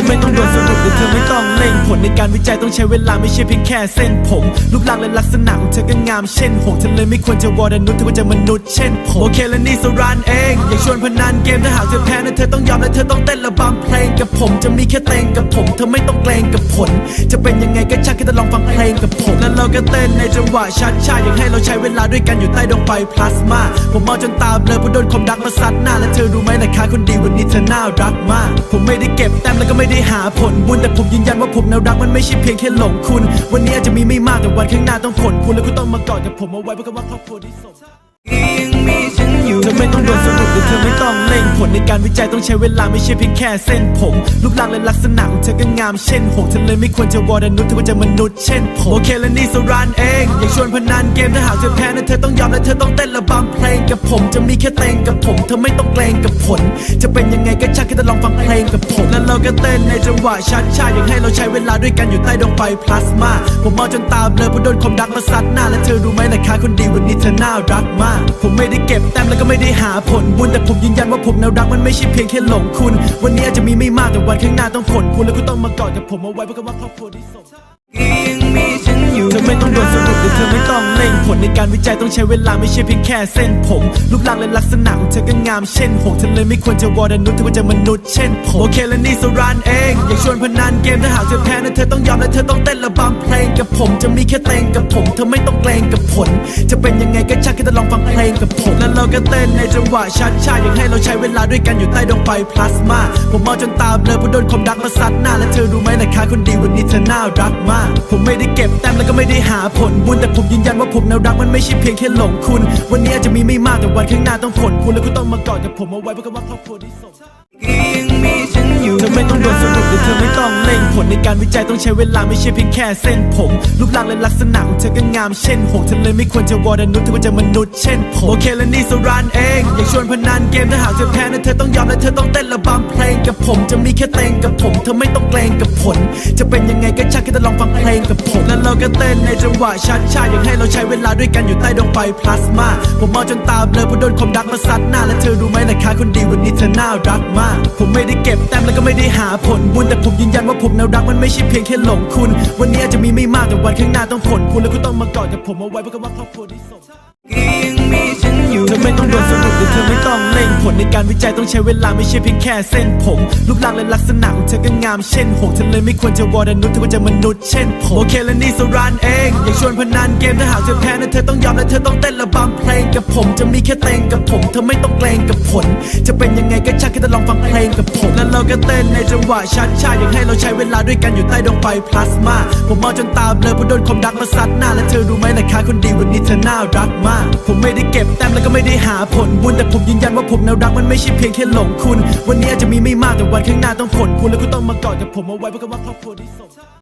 อไม่ต้องด่วเธอไม่ต้องเร่งผลในการวิจัยต้องใช้เวลาไม่ใช่เพียงแค่เส้นผม รูปร่างและลักษณะของเธอก็งามเช่นหงเธอเลยไม่ควรจะวอร์ดนุษย์เธอควรจะมนุษย์เช่นผมโอเคและนี่สรันเองอยากชวนพนันเกมถ้าหากเธอแพ้นะเธอต้องยอมและเธอต้องเต้นระบำเพลงกับผม จะมีแค่เต้นกับผม เธอไม่ต้องเกรงกับผล จะเป็นยังไงก็ช่างแค่จะลองฟังเพลงกับผมแล้วเราก็เต้นในจังหวะชัดชาอยากให้เราใช้เวลาด้วยกันอยู่ใต้ดวงไฟพลาสมาผมมองจนตาเบลอเพราะโดนความรักมาซัดหน้าและเธอรู้ไหมล่ะคะคนดีวันนี้เธอน่ารักมาก ผมไม่ได้เก็บแต้มแล้วก็ไม่ได้หาผลบญแต่ผมยืนยันว่าผมแนวรักมันไม่ใช่เพียงแค่หลงคุณ วันนี้อาจจะมีไม่มากแต่วันข้างหน้าต้องผลคุณและคุณต้องมากอดกับผมเอาไว้เพราะคำว่าครอบครัวที่สม เธอไม่ต้องด่วนสรุปหรือเธอไม่ต้องเร่งผลในการวิจัยต้องใช้เวลาไม่ใช่เพียงแค่เส้นผม รูปร่างและลักษณะของเธอก็งามเช่นหงเธอเลยไม่ควรจะวอร์ดนุษย์เธอควรจะมนุษย์เช่นผมโอเคและนี่สรันเองอยากชวนพนันเกมถ้าหากเธอแพ้นะเธอต้องยอมและเธอต้องเต้นระบำเพลงกับผม จะมีแค่เต้นกับผม เธอไม่ต้องเกรงกับผล จะเป็นยังไงก็ช่างแค่ลองฟังเพลงกับผมแล้วเราก็เต้นในจังหวะชัดชาอยากให้เราใช้เวลาด้วยกันอยู่ใต้ดวงไฟพลาสมาผมมองจนตาเบลอเพราะโดนความรักมาซัดหน้าและเธอรู้ไหมล่ะคะคนดีวันนี้เธอน่ารักมากผมไม่ได้เก็บแต้มแล้วก็ไม่ได้หาผลบุญแต่ผมยืนยันว่าผมแนวรักมันไม่ใช่เพียงแค่หลงคุณ วันนี้อาจจะมีไม่มากแต่วันข้างหน้าต้องผลคุณและคุณต้องมากอดกับผมเอาไว้เพราะคำว่าครอบครัวที่สม การวิจัยต้องใช้เวลาไม่ใช่เพียงแค่เส้นผมรูปร่างและลักษณะของเธอก็งามเช่นหงเธอเลยไม่ควรจะวอร์ดนุษย์เธอควรจะมนุษย์เช่นผมโอเคและนี่สรันเองอยากชวนพนันเกมถ้าหากเธอแพ้นะเธอต้องยอมและเธอต้องเต้นระบำเพลงกับผม จะมีแค่เต้นกับผม เธอไม่ต้องเกรงกับผล จะเป็นยังไงก็ช่างแค่จะลองฟังเพลงกับผมแล้วเราก็เต้นในจังหวะชัดชาอยากให้เราใช้เวลาด้วยกันอยู่ใต้ดวงไฟพลาสมาผมมองจนตาเบลอเพราะโดนความรักมาซัดหน้าและเธอรู้ไหมล่ะคะคนดีวันนี้เธอน่ารักมาก ผมไม่ได้เก็บแต้มแล้วก็ไม่ได้หาผลบุญแต่ผมยืนยันว่าผมน่ารักมันไม่ใช่เพียงแค่หลงคุณ วันนี้อาจจะมีไม่มากแต่วันข้างหน้าต้องผลคุณและคุณต้องมากอดกับผมเอาไว้เพราะคำว่าครอบครัวที่สมยัง เธอไม่ต้องด่วนสรุปหรือเธอไม่ต้องเร่งผลในการวิจัยต้องใช้เวลาไม่ใช่เพียงแค่เส้นผม รูปร่างและลักษณะของเธอก็งามเช่นหงเธอเลยไม่ควรจะวอร์ดนุษย์เธอควรจะมนุษย์เช่นผมโอเคและนี่สรันเองอยากชวนพนันเกมถ้าหากเธอแพ้นะเธอต้องยอมและเธอต้องเต้นระบำเพลงกับผมจะมีแค่เต้นกับผม เธอไม่ต้องเกรงกับผล จะเป็นยังไงก็ช่างแค่จะลองฟังเพลงกับผมแล้วเราก็เต้นในจังหวะชัดชาอยากให้เราใช้เวลาด้วยกันอยู่ใต้ดวงไฟพลาสมาผมมองจนตาเบลอเพราะโดนความรักมาซัดหน้าและเธอรู้ไหมล่ะคะคนดีวันนี้เธอน่ารักมากผมไม่ได้เก็บแต้มแล้วก็ไม่ได้หาผลบุญแต่ผมยืนยันว่าผมน่ารักมันไม่ใช่เพียงแค่หลงคุณ วันนี้อาจจะมีไม่มากแต่วันข้างหน้าต้องผลคุณและคุณต้องมากอดกับผมเอาไว้เพราะคำว่าครอบครัวที่สมยังมีฉันอยู่เธอไม่ต้องด่วนสรุปหรือเธอไม่ต้องเร่งผลในการวิจัยต้องใช้เวลาไม่ใช่เพียงแค่เส้นผมรูปร่างและลักษณะของเธอก็งามเช่นหงส์เธอเลยไม่ควรจะวอร์ดนุษย์เธอควรจะมนุษย์เช่นผมโอเคและนี่สรันเองอยากชวนพนันเกมถ้าหากเธอแพ้นะเธอต้องยอมและเธอต้องเต้นระบำเพลง กับผมจะมีแค่เต้นกับผม เธอไม่ต้องเกรงกับผล จะเป็นยังไงก็ช่างแค่จะลองฟังเพลงกับผม แล้วเราก็เต้นในจังหวะชัดชาอยากให้เราใช้เวลาด้วยกันอยู่ใต้ดวงไฟพลาสมาผมมองจนตาเบลอเพราะโดนความรักมาซัดหน้า และเธอรู้ไหมล่ะคะคนดีวันนี้เธอน่ารักมาก ผมไม่ได้เก็บแต้มแล้วก็ไม่ได้หาผลบุญแต่ผมยืนยันว่าผมแน่ารักมันไม่ใช่เพียงแค่หลงคุณ วันนี้อาจจะมีไม่มากแต่วันข้างหน้าต้องผลคุณและคุณต้องมากอดกับผมเอาไว้เพราะว่าครอบครัวที่สม